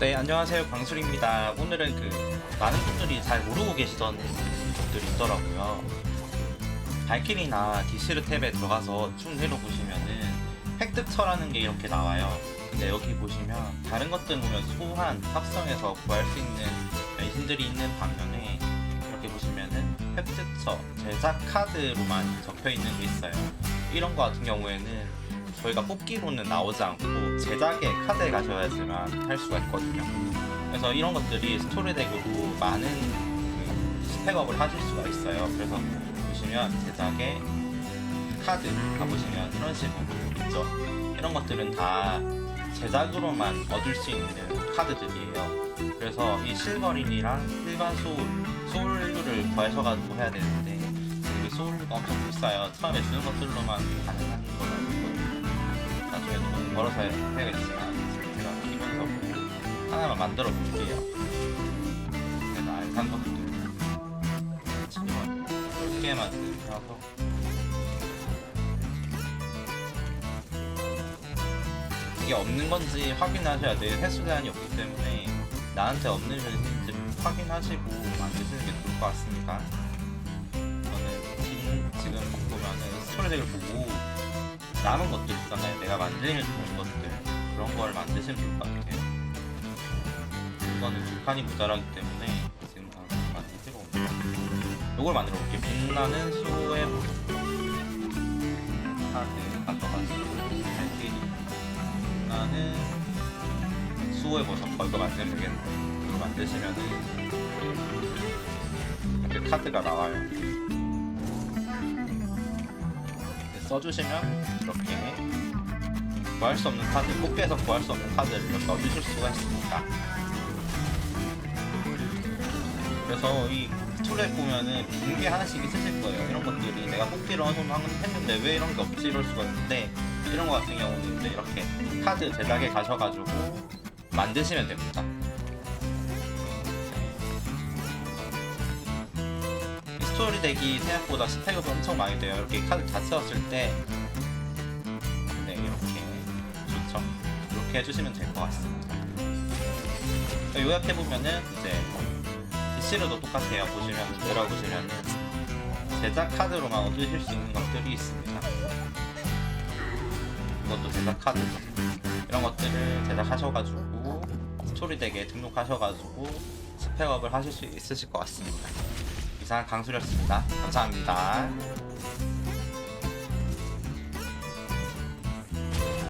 네, 안녕하세요. 광술입니다. 오늘은 그 많은 분들이 잘 모르고 계시던 것들이 있더라고요. 발키리나 디시르 탭에 들어가서 쭉 내려보시면은 획득처라는 게 이렇게 나와요. 근데 여기 보시면 다른 것들 보면 소환, 합성해서 구할 수 있는 변신들이 있는 반면에 이렇게 보시면은 획득처, 제작 카드로만 적혀 있는 게 있어요. 이런 거 같은 경우에는 저희가 뽑기로는 나오지 않고 제작의 카드에 가셔야지만 할 수가 있거든요. 그래서 이런 것들이 스토리 덱으로 많은 그 스펙업을 하실 수가 있어요. 그래서 보시면 제작의 카드 가보시면 이런 식으로 있죠. 이런 것들은 다 제작으로만 얻을 수 있는 카드들이에요. 그래서 이 실버린이랑 일반 소울, 소울류를 구하셔가지고 해야 되는데 이 소울류가 엄청 비싸요. 처음에 주는 것들로만 가능한 알고 나중에 돈 벌어서 해야겠지만 제가 기본적으로 하나만 만들어 볼게요. 제가 안산 것들 지금 10개만 하고 이게 없는 건지 확인하셔야 돼요. 횟수 제한이 없기 때문에 나한테 없는 변신인지 확인하시고 만드시는 게 좋을 것 같습니다. 저는 빈- 지금 보면은 스토리 덱을 보고 남은 것들 있잖아요. 내가 만들면 좋은 것들 그런 걸 만드시면 좋을 것 같아요. 이거는 두 칸이 모자라기 때문에 지금 다 만들지가 없네요. 요걸 만들어 볼게요. 빛나는 수의 모습. 카드 가져가시고 발길이 빛나는 수의 모습. 어, 이거 만들면 되겠네. 이거 만드시면은 이렇게 카드가 나와요. 써주시면 이렇게 구할 수 없는 카드, 뽑기에서 구할 수 없는 카드를 넣어주실 수가 있습니다. 그래서 이 툴에 보면은 빈게 하나씩 있으실 거예요. 이런 것들이 내가 뽑기를 어느 정도 했는데 왜 이런 게 없지 이럴 수가 있는데 이런 거 같은 경우는 이제 이렇게 카드 제작에 가셔가지고 만드시면 됩니다. 이 스토리 덱이 생각보다 스펙이 엄청 많이 돼요. 이렇게 카드 다 채웠을 때, 네 이렇게 좋죠. 이렇게 해주시면 될 것 같습니다. 요약해 보면은 이제 DC로도 똑같아요. 보시면 내려 보시면은 제작 카드로만 얻으실 수 있는 것들이 있습니다. 이것도 제작 카드죠. 이런 것들을 제작하셔가지고 스토리 덱에 등록하셔가지고 스펙업을 하실 수 있으실 것 같습니다. 이상 강수였습니다. 감사합니다.